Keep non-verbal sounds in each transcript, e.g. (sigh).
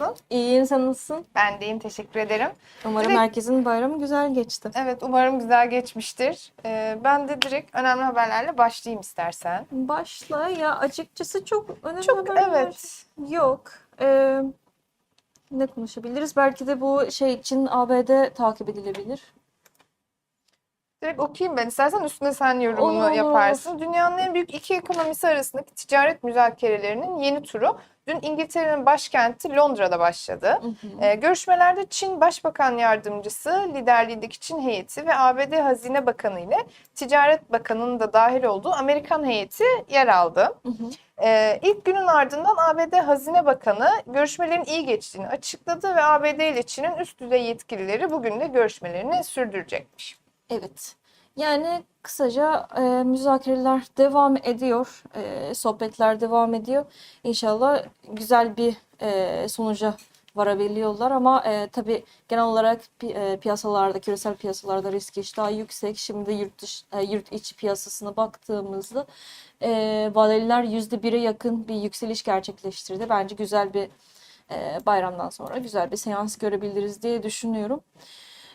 nasılsın? İyiyim sen nasılsın? Ben deyim, teşekkür ederim. Umarım Direkt- herkesin bayramı güzel geçti. Evet, umarım güzel geçmiştir. Ee, ben de direkt önemli haberlerle başlayayım istersen. Başla ya açıkçası çok önemli Çok haberler evet. yok. Ee, ne konuşabiliriz? Belki de bu şey için ABD takip edilebilir. Direkt okuyayım ben. İstersen üstüne sen yorumunu olur, yaparsın. Dünyanın en büyük iki ekonomisi arasındaki ticaret müzakerelerinin yeni turu dün İngiltere'nin başkenti Londra'da başladı. Ee, görüşmelerde Çin Başbakan Yardımcısı, liderliğindeki Çin heyeti ve ABD Hazine Bakanı ile Ticaret Bakanı'nın da dahil olduğu Amerikan heyeti yer aldı. Hı hı. Ee, ilk günün ardından ABD Hazine Bakanı görüşmelerin iyi geçtiğini açıkladı ve ABD ile Çin'in üst düzey yetkilileri bugün de görüşmelerini sürdürecekmiş. Evet. Yani kısaca e, müzakereler devam ediyor. E, sohbetler devam ediyor. İnşallah güzel bir e, sonuca varabiliyorlar ama e, tabii genel olarak pi- e, piyasalarda, küresel piyasalarda risk iştahı yüksek. Şimdi yurt dış, e, yurt içi piyasasına baktığımızda e, vadeliler %1'e yakın bir yükseliş gerçekleştirdi. Bence güzel bir e, bayramdan sonra güzel bir seans görebiliriz diye düşünüyorum.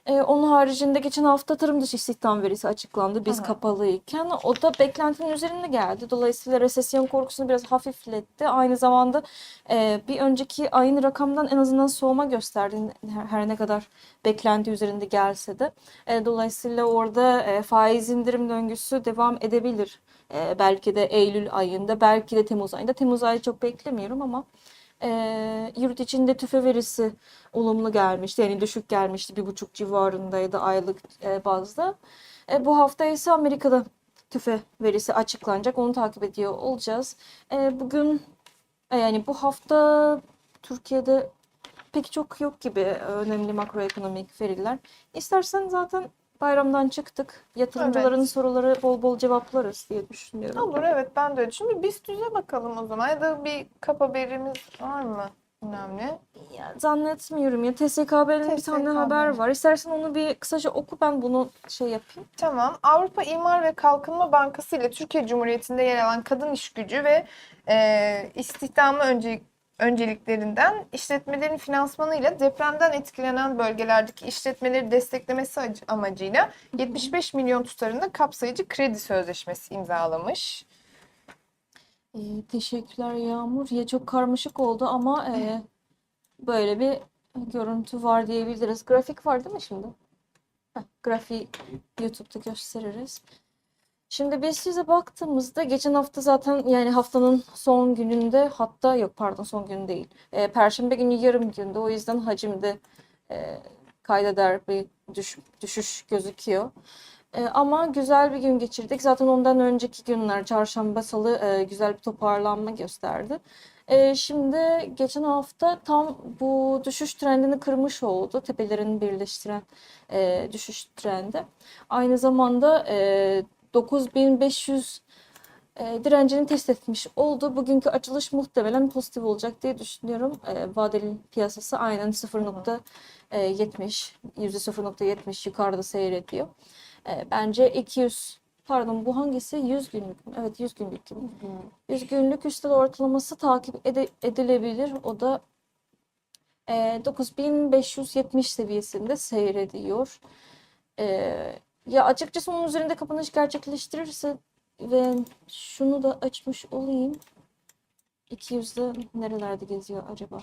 Ee, onun haricinde geçen hafta tarım dışı istihdam verisi açıklandı biz kapalıyken. O da beklentinin üzerinde geldi. Dolayısıyla resesyon korkusunu biraz hafifletti. Aynı zamanda e, bir önceki ayın rakamdan en azından soğuma gösterdi her, her ne kadar beklenti üzerinde gelse de. E, dolayısıyla orada e, faiz indirim döngüsü devam edebilir. E, belki de Eylül ayında, belki de Temmuz ayında. Temmuz ayı çok beklemiyorum ama e, yurt içinde tüfe verisi olumlu gelmişti. Yani düşük gelmişti. Bir buçuk civarındaydı aylık e, bazda. E, bu hafta ise Amerika'da tüfe verisi açıklanacak. Onu takip ediyor olacağız. E, bugün e, yani bu hafta Türkiye'de pek çok yok gibi e, önemli makroekonomik veriler. İstersen zaten bayramdan çıktık. Yatırımcıların Evet. soruları bol bol cevaplarız diye düşünüyorum. Olur evet ben de öyle. Şimdi biz düze bakalım o zaman ya da bir kap haberimiz var mı? Önemli. Ya, zannetmiyorum ya. TSKB'nin bir tane haber var. İstersen onu bir kısaca oku ben bunu şey yapayım. Tamam. Avrupa İmar ve Kalkınma Bankası ile Türkiye Cumhuriyeti'nde yer alan kadın iş gücü ve e, istihdamı önce, önceliklerinden işletmelerin finansmanıyla depremden etkilenen bölgelerdeki işletmeleri desteklemesi ac- amacıyla 75 milyon tutarında kapsayıcı kredi sözleşmesi imzalamış. Ee, teşekkürler Yağmur. Ya çok karmaşık oldu ama e, böyle bir görüntü var diyebiliriz. Grafik var değil mi şimdi? Heh, grafiği YouTube'da gösteririz. Şimdi size baktığımızda geçen hafta zaten yani haftanın son gününde hatta yok pardon son gün değil. E, Perşembe günü yarım günde o yüzden hacimde e, kaydeder bir düş- düşüş gözüküyor. E, ama güzel bir gün geçirdik. Zaten ondan önceki günler çarşamba, salı e, güzel bir toparlanma gösterdi. E, şimdi geçen hafta tam bu düşüş trendini kırmış oldu. Tepelerini birleştiren e, düşüş trendi. Aynı zamanda e, 9500 e, direncini test etmiş oldu. Bugünkü açılış muhtemelen pozitif olacak diye düşünüyorum. E, vadeli piyasası aynen 0.70, %0.70 yukarıda seyrediyor. E, bence 200 pardon bu hangisi? 100 günlük mü? Evet 100 günlük gibi. 100 günlük üstel ortalaması takip ede- edilebilir. O da e, 9570 seviyesinde seyrediyor. E, ya açıkçası onun üzerinde kapanış gerçekleştirirse ve şunu da açmış olayım. 200'de nerelerde geziyor acaba?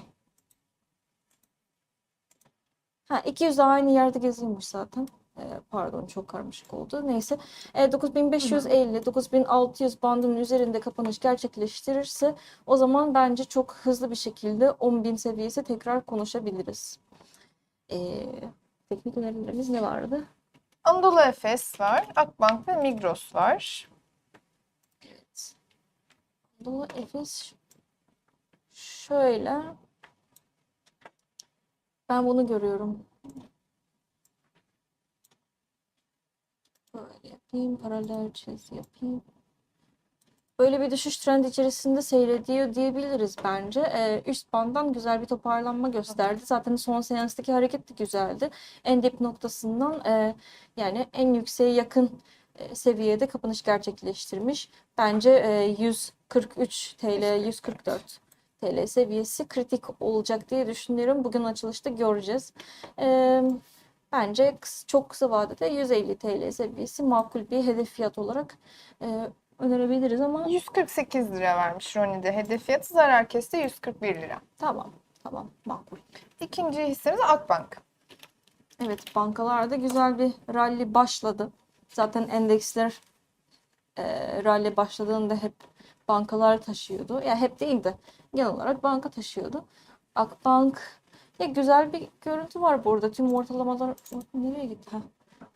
Ha 200 de aynı yerde geziyormuş zaten. Ee, pardon çok karmaşık oldu. Neyse. E, 9550, 9600 bandının üzerinde kapanış gerçekleştirirse o zaman bence çok hızlı bir şekilde 10.000 seviyesi tekrar konuşabiliriz. Ee, teknik önerilerimiz ne vardı? Anadolu Efes var, Akbank ve Migros var. Evet. Anadolu Efes şöyle ben bunu görüyorum. Böyle yapayım, paralel çiz yapayım. Böyle bir düşüş trendi içerisinde seyrediyor diyebiliriz bence. Ee, üst banddan güzel bir toparlanma gösterdi. Zaten son seanstaki hareket de güzeldi. En dip noktasından e, yani en yükseğe yakın e, seviyede kapanış gerçekleştirmiş. Bence e, 143 TL, 144 TL seviyesi kritik olacak diye düşünüyorum. Bugün açılışta göreceğiz. Ee, bence çok kısa vadede 150 TL seviyesi makul bir hedef fiyat olarak e, önerebiliriz ama 148 lira vermiş Roni'de. Hedef fiyatı zarar kesti 141 lira. tamam tamam makul. İkinci hissemiz Akbank. Evet, bankalarda güzel bir rally başladı. Zaten endeksler e, rally başladığında hep bankalar taşıyordu. Ya hep değil de genel olarak banka taşıyordu. Akbank ya güzel bir görüntü var burada. Tüm ortalamalar nereye gitti? Ha.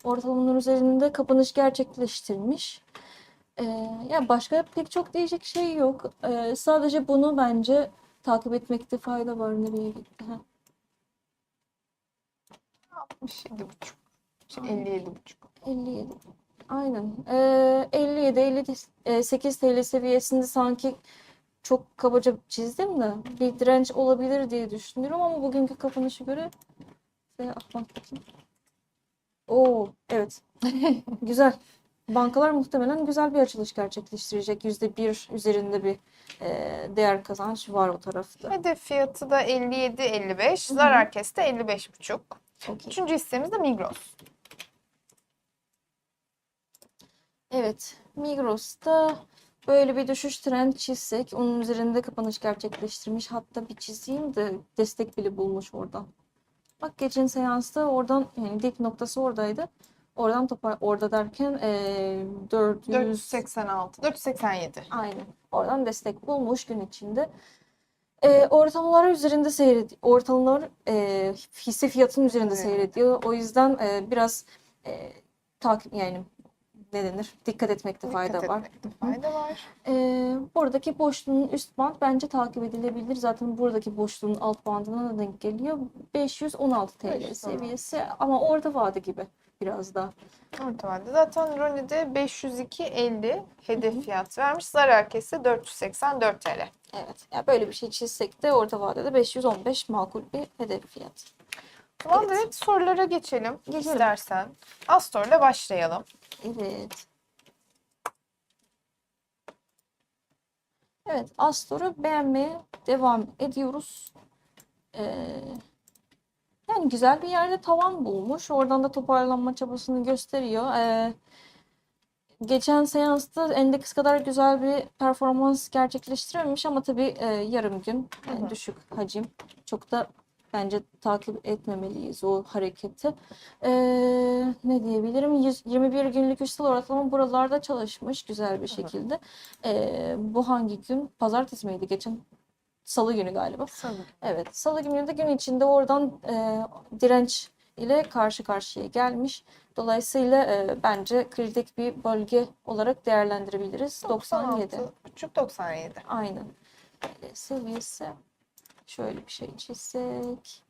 Ortalamalar üzerinde kapanış gerçekleştirmiş. E, ya başka pek çok diyecek şey yok. E, sadece bunu bence takip etmekte fayda var. Nereye gitti? Ha. 67,5. Şey, 57,5. 57. Aynen. Ee, 57, 58 TL seviyesinde sanki çok kabaca çizdim de bir direnç olabilir diye düşünüyorum ama bugünkü kapanışa göre bakmak bakayım. Oo, evet. (laughs) Güzel. Bankalar muhtemelen güzel bir açılış gerçekleştirecek. %1 üzerinde bir e, değer kazanç var o tarafta. Hedef fiyatı da 57,55. Hı hı. Zarar kesti 55,5. Çok iyi. Üçüncü hissemiz de Migros. Evet, Migros'ta böyle bir düşüş trend çizsek, onun üzerinde kapanış gerçekleştirmiş. Hatta bir çizeyim de destek bile bulmuş oradan. Bak geçen seansta oradan yani dip noktası oradaydı. Oradan topar orada derken eee 400 486, 487. aynen. Oradan destek bulmuş gün içinde. Eee ortalamalar üzerinde seyrediyor. Ortalamalar eee hisse fiyatının üzerinde Evet. seyrediyor. O yüzden eee, biraz eee, takip yani ne denir? Dikkat etmekte fayda Dikkat var. etmekte fayda var. Ee, buradaki boşluğun üst band bence takip edilebilir. Zaten buradaki boşluğun alt bandına da denk geliyor. 516 TL 516. seviyesi ama orta vade gibi biraz daha. Orta vadede. Zaten Roni'de 502.50 hedef fiyat vermiş. Zarar kesti 484 TL. Evet. Ya böyle bir şey çizsek de orta vadede 515 makul bir hedef fiyat. O zaman Evet. direkt sorulara geçelim Geçelim. istersen. Astor'la başlayalım. Evet. Evet, Astor'u beğenmeye devam ediyoruz. Ee, yani güzel bir yerde tavan bulmuş. Oradan da toparlanma çabasını gösteriyor. Ee, geçen seansta endeks kadar güzel bir performans gerçekleştirememiş ama tabii e, yarım gün e, hı. düşük hacim. Çok da bence takip etmemeliyiz o hareketi. Ee, ne diyebilirim? 100 21 günlük üstel ortalama buralarda çalışmış güzel bir şekilde. Ee, bu hangi gün? Pazartesi miydi? Geçen Salı günü galiba. Sanırım. Evet, Salı günü de gün içinde oradan e, direnç ile karşı karşıya gelmiş. Dolayısıyla e, bence kritik bir bölge olarak değerlendirebiliriz. 97. 96, 97. Aynen. E, seviyesi şöyle bir şey çizsek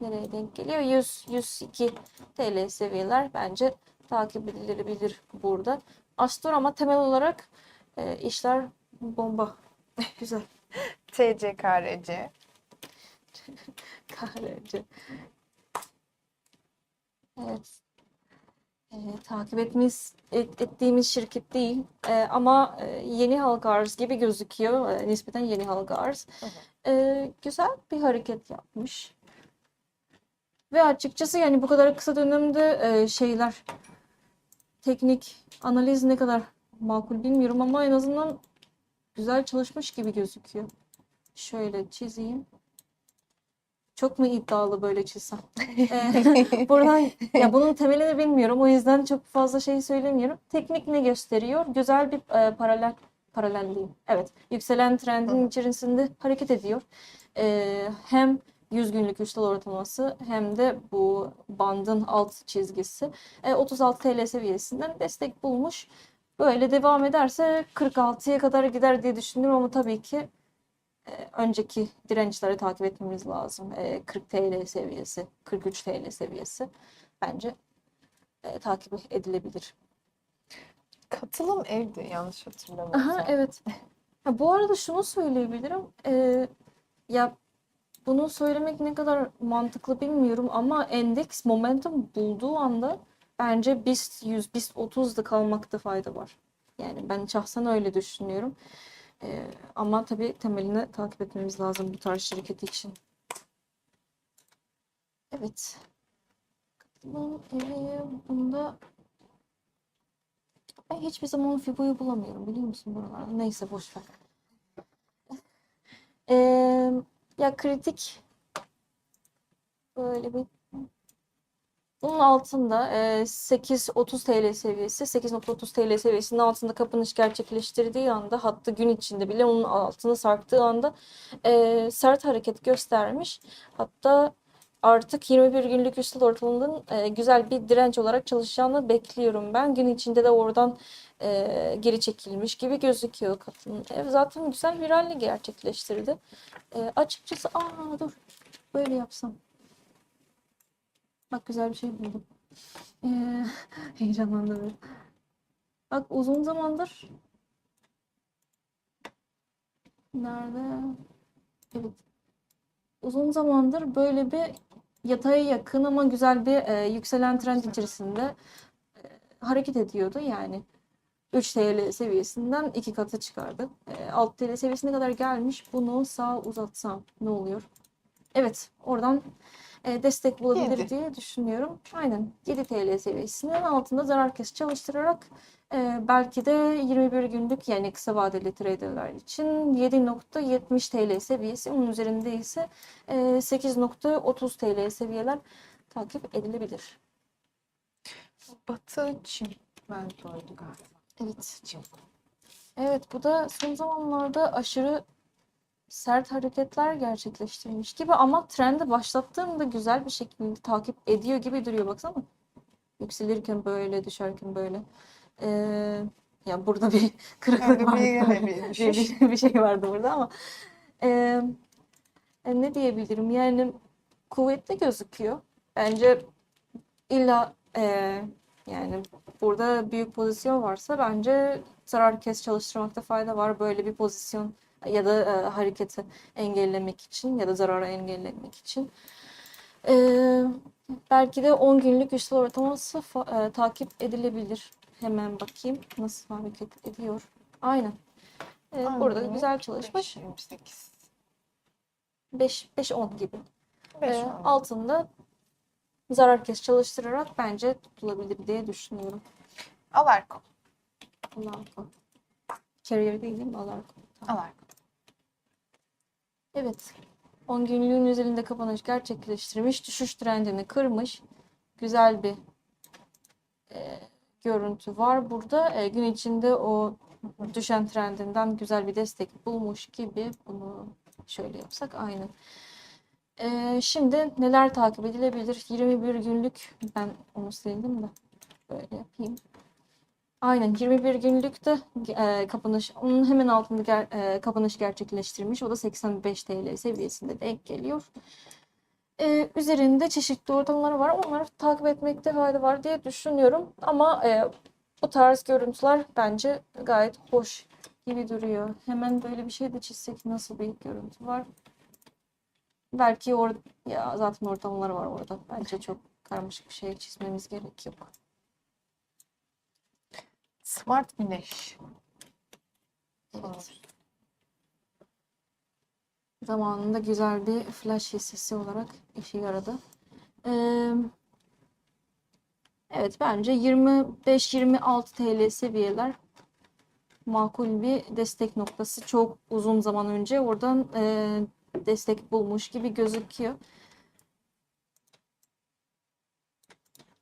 nereye denk geliyor? 100 102 TL seviyeler bence takip edilebilir burada. Astor ama temel olarak e, işler bomba. (laughs) Güzel. TCKRC. Kahretsin. (laughs) Evet. E, takip ettiğimiz, et- ettiğimiz şirket değil E, ama e, yeni halka arz gibi gözüküyor. E, nispeten yeni halka arz. E, güzel bir hareket yapmış. Ve açıkçası yani bu kadar kısa dönemde e, şeyler teknik analiz ne kadar makul bilmiyorum ama en azından güzel çalışmış gibi gözüküyor. Şöyle çizeyim. Çok mu iddialı böyle çizsem? (laughs) (laughs) Buradan ya bunun temelini bilmiyorum. O yüzden çok fazla şey söylemiyorum. Teknik ne gösteriyor? Güzel bir e, paralel paralel diyeyim. Evet. Yükselen trendin içerisinde hareket ediyor. Ee, hem 100 günlük üstel ortalaması hem de bu bandın alt çizgisi e, 36 TL seviyesinden destek bulmuş. Böyle devam ederse 46'ya kadar gider diye düşünüyorum ama tabii ki e, önceki dirençleri takip etmemiz lazım. E, 40 TL seviyesi, 43 TL seviyesi bence e, takip edilebilir. Katılım evdi yanlış hatırlamıyorsam. Aha evet. Ha, bu arada şunu söyleyebilirim. E, ya bunu söylemek ne kadar mantıklı bilmiyorum ama endeks momentum bulduğu anda bence BIST 100, BIST 30'da kalmakta fayda var. Yani ben şahsen öyle düşünüyorum. Ee, ama tabii temelini takip etmemiz lazım bu tarz şirketi için. Evet. Katılım evi bunda ben hiçbir zaman Fibo'yu bulamıyorum biliyor musun buralarda? Neyse boş ver. Ee, ya kritik böyle bir bunun altında e, 8.30 TL seviyesi, 8.30 TL seviyesinin altında kapanış gerçekleştirdiği anda hatta gün içinde bile onun altını sarktığı anda e, sert hareket göstermiş. Hatta artık 21 günlük üstel ortalamanın e, güzel bir direnç olarak çalışacağını bekliyorum ben. Gün içinde de oradan e, geri çekilmiş gibi gözüküyor katılım. Ev zaten güzel bir rally gerçekleştirdi. E, açıkçası aa dur böyle yapsam. Bak güzel bir şey buldum. Ee, (laughs) heyecanlandım. Bak uzun zamandır nerede? Evet. Uzun zamandır böyle bir yataya yakın ama güzel bir e, yükselen trend içerisinde e, hareket ediyordu. Yani 3 TL seviyesinden 2 katı çıkardı. E, 6 TL seviyesine kadar gelmiş. Bunu sağ uzatsam ne oluyor? Evet, oradan e, destek bulabilir Yedi. diye düşünüyorum. Aynen 7 TL seviyesinin altında zarar kes çalıştırarak e, belki de 21 günlük yani kısa vadeli traderler için 7.70 TL seviyesi onun üzerinde ise e, 8.30 TL seviyeler takip edilebilir. Batı Çin. Ben doydu galiba. Evet. Çin. Evet bu da son zamanlarda aşırı sert hareketler gerçekleştirmiş gibi ama trendi başlattığında güzel bir şekilde takip ediyor gibi duruyor baksana. Yükselirken böyle, düşerken böyle. Ee, ya burada bir (laughs) kırıklık vardı. (laughs) bir bir (laughs) Bir, düşüş. bir, şey vardı burada ama ee, e, ne diyebilirim? Yani kuvvetli gözüküyor. Bence illa ee, yani burada büyük pozisyon varsa bence zarar kes çalıştırmakta fayda var. Böyle bir pozisyon ya da e, hareketi engellemek için ya da zararı engellemek için. Ee, belki de 10 günlük üstel ortalaması e, takip edilebilir. Hemen bakayım nasıl hareket ediyor. Aynen. Burada Aynen. güzel çalışmış. 28. 5 5 10 gibi. 5 Ee, altında zarar kes çalıştırarak bence tutulabilir diye düşünüyorum. Alarko. Alarko. Carrier değil değil mi? Alarko. Alarko. Evet. 10 günlüğün üzerinde kapanış gerçekleştirmiş. Düşüş trendini kırmış. Güzel bir e, görüntü var burada. E, gün içinde o düşen trendinden güzel bir destek bulmuş gibi. Bunu şöyle yapsak aynı. E, şimdi neler takip edilebilir? 21 günlük ben onu sildim de böyle yapayım. Aynen 21 günlükte e, kapanış onun hemen altında ger- e, kapanış gerçekleştirmiş. O da 85 TL seviyesinde denk geliyor. E, üzerinde çeşitli ortamları var. Onları takip etmekte fayda var diye düşünüyorum. Ama e, bu tarz görüntüler bence gayet hoş gibi duruyor. Hemen böyle bir şey de çizsek nasıl bir görüntü var? Belki orada ya zaten ortamları var orada. Bence çok karmaşık bir şey çizmemiz gerek yok. Smart Güneş. Zamanında güzel bir flash hissesi olarak işe yaradı. Ee, evet bence 25-26 TL seviyeler makul bir destek noktası. Çok uzun zaman önce oradan e, destek bulmuş gibi gözüküyor.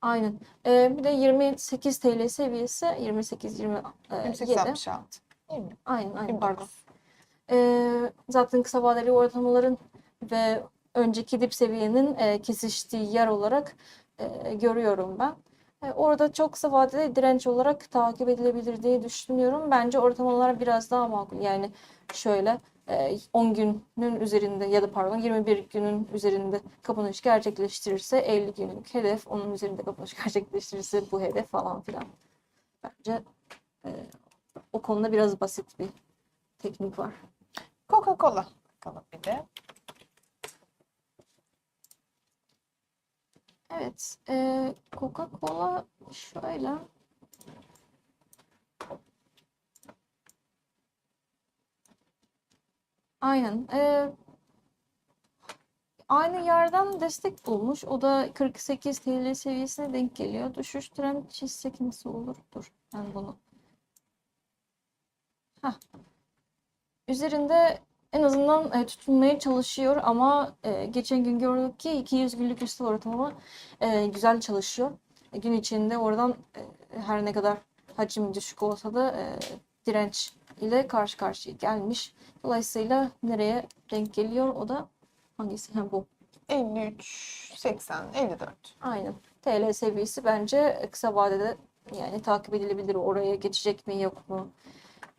Aynen. Ee, bir de 28 TL seviyesi 28 20 e, 28 yedi. 66. Değil mi? Aynen aynen 29. pardon. Ee, zaten kısa vadeli ortalamaların ve önceki dip seviyenin e, kesiştiği yer olarak e, görüyorum ben. E, orada çok kısa vadeli direnç olarak takip edilebilir diye düşünüyorum. Bence ortalamalar biraz daha makul. Yani şöyle 10 günün üzerinde ya da pardon 21 günün üzerinde kapanış gerçekleştirirse 50 günlük hedef, onun üzerinde kapanış (laughs) gerçekleştirirse bu hedef falan filan. Bence e, o konuda biraz basit bir teknik var. Coca-Cola. Bakalım bir de. Evet, e, Coca-Cola şöyle Aynen. Ee, aynı yerden destek bulmuş. O da 48 TL seviyesine denk geliyor. Düşüş trend çizsek nasıl olur? Dur. Ben bunu. Heh. Üzerinde en azından e, tutunmaya çalışıyor ama e, geçen gün gördük ki 200 günlük üstü ortalama e, güzel çalışıyor. E, gün içinde oradan e, her ne kadar hacim düşük olsa da e, direnç ile karşı karşıya gelmiş. Dolayısıyla nereye denk geliyor? O da hangisi? Ha, bu. 53, 80, 54. Aynen. TL seviyesi bence kısa vadede yani takip edilebilir. Oraya geçecek mi yok mu?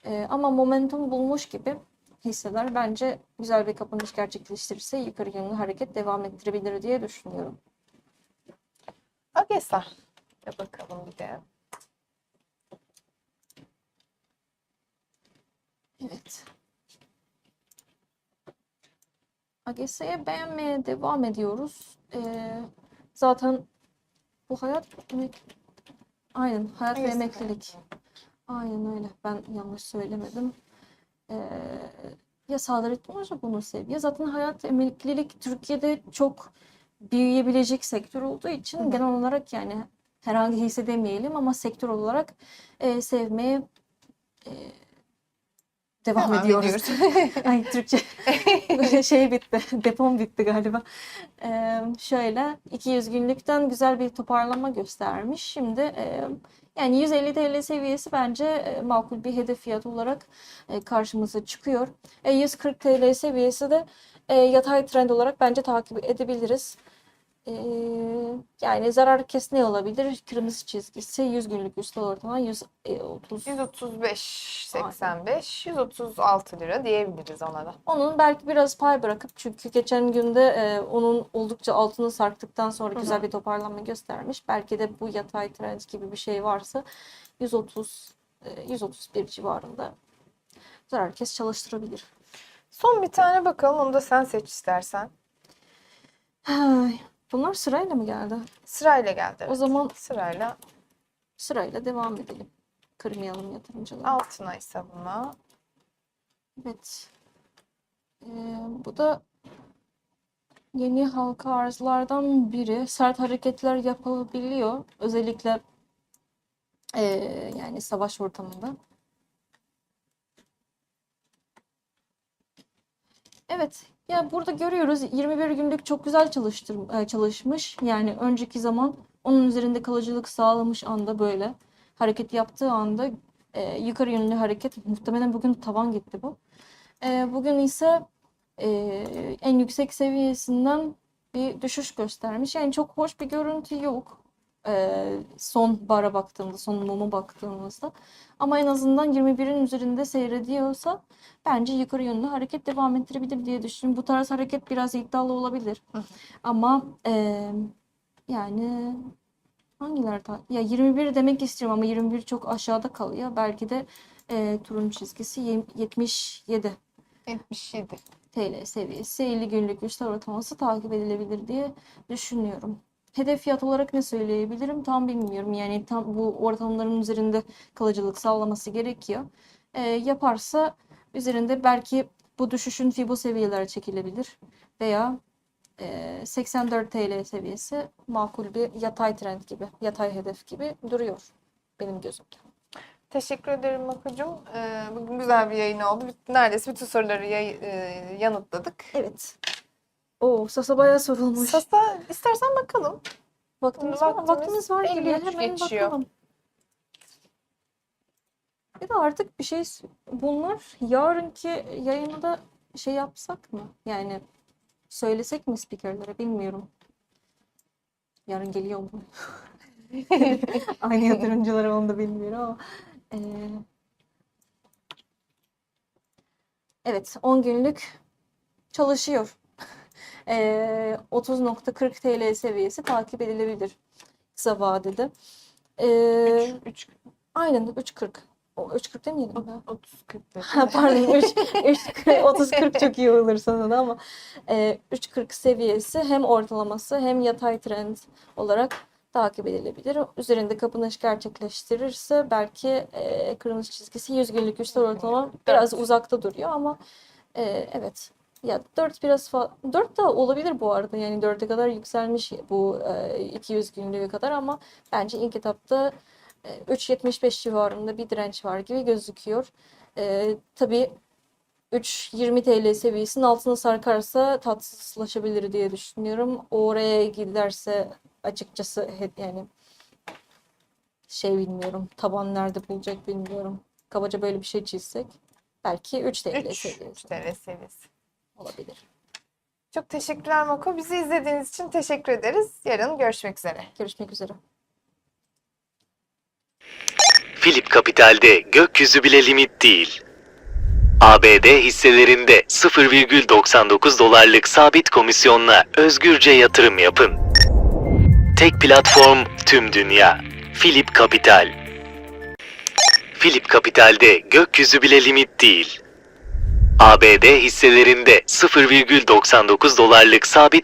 Ee, ama momentum bulmuş gibi hisseler bence güzel bir kapanış gerçekleştirirse yukarı yönlü hareket devam ettirebilir diye düşünüyorum. AGESA. Bir bakalım bir de. Evet. AGS'ye beğenmeye devam ediyoruz. Ee, zaten bu hayat emek... Aynen hayat ve emeklilik. Aynen öyle. Ben yanlış söylemedim. Ee, ya Saadettin Hoca bunu seviyor. Zaten hayat emeklilik Türkiye'de çok büyüyebilecek sektör olduğu için hı. genel olarak yani herhangi hisse demeyelim ama sektör olarak e, sevmeye e, devam Devam ediyoruz. (laughs) Ay Türkçe (laughs) şey bitti. Depom bitti galiba. Ee, şöyle 200 günlükten güzel bir toparlama göstermiş. Şimdi e, yani 150 TL seviyesi bence e, makul bir hedef fiyat olarak e, karşımıza çıkıyor. E, 140 TL seviyesi de e, yatay trend olarak bence takip edebiliriz. E, yani zarar kes ne olabilir? Kırmızı çizgisi 100 günlük üstel ortalama 130 135, 85, 136 lira diyebiliriz ona da. Onun belki biraz pay bırakıp çünkü geçen günde e, onun oldukça altını sarktıktan sonra Hı hı. güzel bir toparlanma göstermiş. Belki de bu yatay trend gibi bir şey varsa 130 e, 131 civarında zarar kes çalıştırabilir. Son bir tane bakalım. Onu da sen seç istersen. Ay, bunlar sırayla mı geldi? Sırayla geldi. O zaman Sırayla sırayla devam edelim. Kırmayalım yatırımcıları. altına ise buna. Evet. Ee, bu da yeni halka arzlardan biri. Sert hareketler yapabiliyor. Özellikle ee, yani savaş ortamında. Evet. Ya burada görüyoruz 21 günlük çok güzel çalıştır, e, çalışmış. Yani önceki zaman onun üzerinde kalıcılık sağlamış anda böyle hareket yaptığı anda e, yukarı yönlü hareket muhtemelen bugün tavan gitti bu. E, bugün ise e, en yüksek seviyesinden bir düşüş göstermiş. Yani çok hoş bir görüntü yok. E, son bara baktığımızda, son muma baktığımızda. Ama en azından 21'in üzerinde seyrediyorsa bence yukarı yönlü hareket devam ettirebilir diye düşünüyorum. Bu tarz hareket biraz iddialı olabilir. Hı. Ama e, yani hangiler ya 21 demek istiyorum ama 21 çok aşağıda kalıyor. Belki de e, turuncu çizgisi yem- 77 77. TL seviyesi 50 günlük üstel ortalaması takip edilebilir diye düşünüyorum. Hedef fiyat olarak ne söyleyebilirim tam bilmiyorum. Yani tam bu ortalamaların üzerinde kalıcılık sağlaması gerekiyor. Ee, yaparsa üzerinde belki bu düşüşün Fibo seviyeleri çekilebilir. Veya e, 84 TL seviyesi makul bir yatay trend gibi, yatay hedef gibi duruyor benim gözümde. Teşekkür ederim Makucum. Ee, bugün güzel bir yayın oldu. Neredeyse bütün soruları yay- e, yanıtladık. Evet. Oo, Sasa bayağı sorulmuş. Sasa istersen bakalım. Vaktimiz var, Vaktimiz vaktimiz var gibi 53 hemen geçiyor. bakalım. Bir de artık bir şey bunlar yarınki yayını da şey yapsak mı? Yani söylesek mi spikerlere bilmiyorum. Yarın geliyor mu? (laughs) Aynı yatırımcılar onu da bilmiyorum ama. Ee, evet 10 günlük çalışıyor. Ee, 30.40 TL seviyesi takip edilebilir kısa vadede. Ee, 3, 3, aynen 3.40. O 3.40 demeyelim mi? 30, 40 Ha, Pardon 3, 3 30 40 çok iyi olur sana da ama e, 3.40 seviyesi hem ortalaması hem yatay trend olarak takip edilebilir. Üzerinde kapanış gerçekleştirirse belki e, kırmızı çizgisi 100 günlük üstel ortalama biraz uzakta duruyor ama Ee, evet. Ya 4 biraz fa 4 de olabilir bu arada. Yani 4'e kadar yükselmiş bu e, 200 günlüğe kadar ama bence ilk etapta e, 3.75 civarında bir direnç var gibi gözüküyor. E, tabii 3.20 TL seviyesinin altına sarkarsa tatsızlaşabilir diye düşünüyorum. Oraya giderse açıkçası yani şey bilmiyorum. Taban nerede bulacak bilmiyorum. Kabaca böyle bir şey çizsek belki 3 TL 3 seviyesi TL seviyesi. Olabilir. Çok teşekkürler Mako. Bizi izlediğiniz için teşekkür ederiz. Yarın görüşmek üzere. Görüşmek üzere. Philip Capital'de gökyüzü bile limit değil. ABD hisselerinde 0,99 dolarlık sabit komisyonla özgürce yatırım yapın. Tek platform tüm dünya. Philip Capital. Philip Capital'de gökyüzü bile limit değil. ABD hisselerinde 0,99 dolarlık sabit